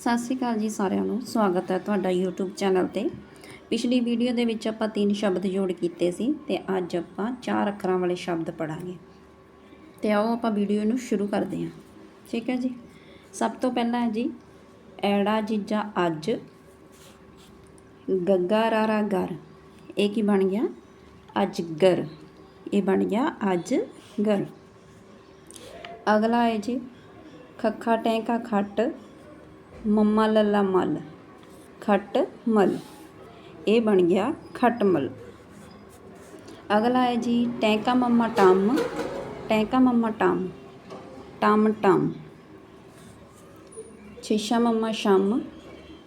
ਸਤਿ ਸ਼੍ਰੀ ਅਕਾਲ ਜੀ ਸਾਰਿਆਂ ਨੂੰ। ਸਵਾਗਤ ਹੈ ਤੁਹਾਡਾ YouTube ਚੈਨਲ ਤੇ। ਪਿਛਲੀ ਵੀਡੀਓ ਦੇ ਵਿੱਚ ਆਪਾਂ ਤਿੰਨ ਸ਼ਬਦ ਜੋੜ ਕੀਤੇ ਸੀ ਤੇ ਅੱਜ ਆਪਾਂ ਚਾਰ ਅੱਖਰਾਂ ਵਾਲੇ ਸ਼ਬਦ ਪੜਾਂਗੇ ਤੇ ਆਓ ਆਪਾਂ ਵੀਡੀਓ ਨੂੰ ਸ਼ੁਰੂ ਕਰਦੇ ਹਾਂ। ਠੀਕ ਹੈ ਜੀ? ਸਭ ਤੋਂ ਪਹਿਲਾਂ ਹੈ ਜੀ, ਐੜਾ ਜੀਜਾ ਅੱਜ, ਗੱਗਾ ਰਾਰਾ ਗਰ ਇਹ ਕੀ ਬਣ ਗਿਆ? ਅੱਜ ਗਰ ਇਹ ਬਣ ਗਿਆ ਅੱਜ ਗਰ ਅਗਲਾ ਹੈ ਜੀ, ਖੱਖਾ ਟੈਂਕਾ ਖੱਟ ਮੰਮਾ ਲੱਲਾ ਮਲ, ਖੱਟ ਮਲ। ਇਹ ਬਣ ਗਿਆ ਖੱਟ ਖਟਮਲ ਅਗਲਾ ਹੈ ਜੀ ਟੈਂਕਾ ਮੰਮਾ ਟਾਮ, ਟੈਂਕਾ ਮੰਮਾ ਟਾਮ, ਟੰਮ ਟੰਮ। ਸ਼ੀਸ਼ਾ ਮੰਮਾ ਸ਼ਮ,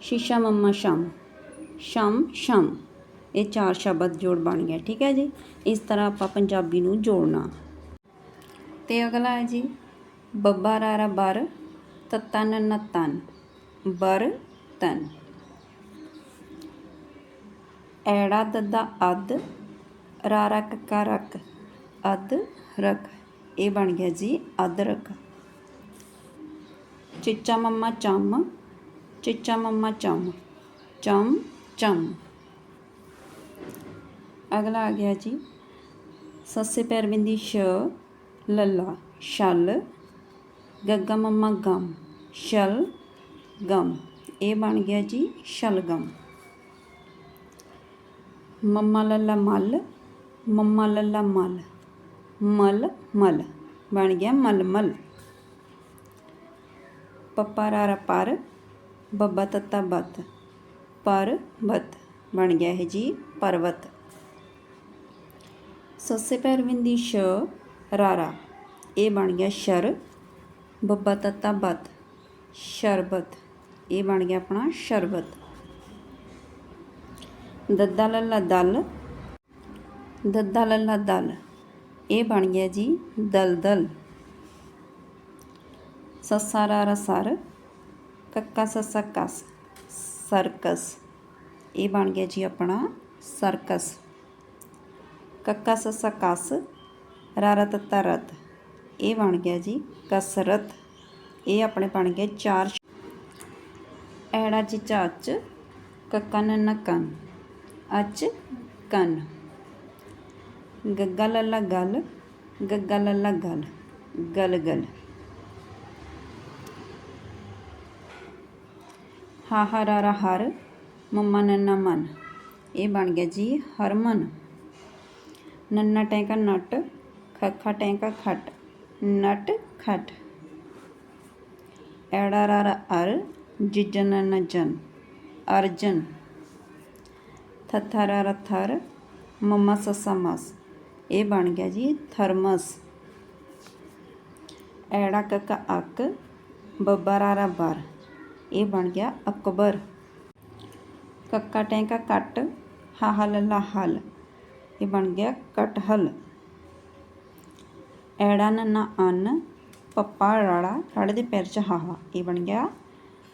ਸ਼ੀਸ਼ਾ ਮੰਮਾ ਸ਼ਮ ਸ਼ਮ ਸ਼ਮ। ਇਹ ਚਾਰ ਸ਼ਬਦ ਜੋੜ ਬਣ ਗਿਆ, ਠੀਕ ਹੈ ਜੀ? ਇਸ ਤਰ੍ਹਾਂ ਆਪਾਂ ਪੰਜਾਬੀ ਨੂੰ ਜੋੜਨਾ। ਤੇ ਅਗਲਾ ਹੈ ਜੀ, ਬੱਬਾ ਰਾਰਾ ਬਰ ਤੱਤਾ ਨੰਨਾ ਤਨ ਤਨ ਐੜਾ ਦੱਦਾ ਅੱਧ ਰਾਰਾ ਕੱਕਾ ਰੱਕ, ਅੱਧ ਰਕ। ਇਹ ਬਣ ਗਿਆ ਜੀ ਅਦਰਕ ਚਿੱਚਾ ਮੰਮਾ ਚੰਮ, ਚਿੱਚਾ ਮੰਮਾ ਚੰਮ, ਚਮ ਚਮ। ਅਗਲਾ ਆ ਗਿਆ ਜੀ। ਸੱਸੇ ਪੈਰ ਬਿੰਦੀ ਸ਼, ਲੱਲਾ, ਛਲ। ਗੱਗਾ ਮੰਮਾ ਗਮ, ਛਲ। ਗਮ। ਇਹ ਬਣ ਗਿਆ ਜੀ ਸ਼ਲਗਮ। ਮੰਮਾ ਲੱਲਾ ਮਲ, ਮੰਮਾ ਲੱਲਾ ਮਲ ਮਲ ਮਲ। ਬਣ ਗਿਆ ਮਲ ਮਲ। ਪੱਪਾ ਰਾਰਾ ਪਰ, ਬੱਬਾ ਤੱਤਾ ਬੱਤ। ਪਰ ਬੱਤ। ਬਣ ਗਿਆ ਹੈ ਜੀ ਪਰਵਤ ਸੱਸੇ ਪੈਰ ਬਿੰਦੀ ਸ਼, ਰਾਰਾ। ਇਹ ਬਣ ਗਿਆ ਸ਼ਰ, ਬੱਬਾ ਤੱਤਾ ਬੱਤ, ਸ਼ਰਬਤ। ਇਹ ਬਣ ਗਿਆ ਆਪਣਾ ਸ਼ਰਬਤ। ਦੱਦਾ ਲੱਲਾ ਦਲ। ਦੱਦਾ ਲੱਲਾ ਦਲ। ਇਹ ਬਣ ਗਿਆ ਜੀ ਦਲਦਲ। ਸੱਸਾ ਰਾਰਾ ਕੱਕਾ ਸੱਸਾ ਕਸ, ਸਰਕਸ। ਇਹ ਬਣ ਗਿਆ ਜੀ ਆਪਣਾ ਸਰਕਸ। ਕੱਕਾ ਸੱਸਾ ਕਸ, ਰਾਰਾ ਤੱਤਾ ਇਹ ਬਣ ਗਿਆ ਜੀ ਕਸਰਤ। ਇਹ ਆਪਣੇ ਬਣ ਗਏ ਚਾਰ ਐੜਾ ਚਿਚਾ ਅੱਚ ਕੱਕਾ ਨੰਨਾ ਕੰਨ, ਅੱਚ ਕੰਨ। ਗੱਗਾ ਲੱਲਾ ਗਲ, ਗੱਗਾ ਲੱਲਾ ਗਲ ਗਲ ਗਲ। ਹਾ ਹਾ ਰਾ ਰਾ ਹਰ, ਮੰਮਾ ਨੰਨਾ ਮਨ। ਇਹ ਬਣ ਗਿਆ ਜੀ ਹਰਮਨ। ਨੰਨਾ ਟੈਂਕਾ ਨਟ, ਖੱਖਾ ਟੈਂਕਾ ਖਟ, ਨਟ ਖਟ। ਐੜਾ ਰਾ ਰਾ ਅਰ ਜਿਜਨ ਨ ਅਰਜਨ ਥਥਾ ਰਾ ਰਾ ਮਸ ਇਹ ਬਣ ਗਿਆ ਜੀ ਥਰਮਸ ਐੜਾ ਕੱਕਾ ਅੱਕ ਬੱਬਾ ਰਾ ਬਰ ਇਹ ਬਣ ਗਿਆ ਅਕਬਰ ਕੱਕਾ ਟੈਂਕਾ ਕੱਟ ਹਾਹਾ ਲਾਹਲ ਇਹ ਬਣ ਗਿਆ ਕਟਹਲ ਐੜਾ ਨੰਨਾ ਅੰਨ ਪੱਪਾ ਰਾੜਾ ਰਾੜੇ ਦੇ ਪੈਰ ਚ ਹਾਹਾ ਇਹ ਬਣ ਗਿਆ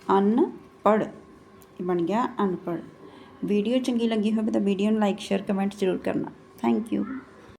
ਅਨਪੜ੍ਹ। ਇਹ ਬਣ ਗਿਆ ਅਨਪੜ੍ਹ। ਵੀਡੀਓ ਚੰਗੀ ਲੱਗੀ ਹੋਵੇ ਤਾਂ ਵੀਡੀਓ ਨੂੰ ਲਾਈਕ ਸ਼ੇਅਰ ਕਮੈਂਟ ਜ਼ਰੂਰ ਕਰਨਾ। Thank you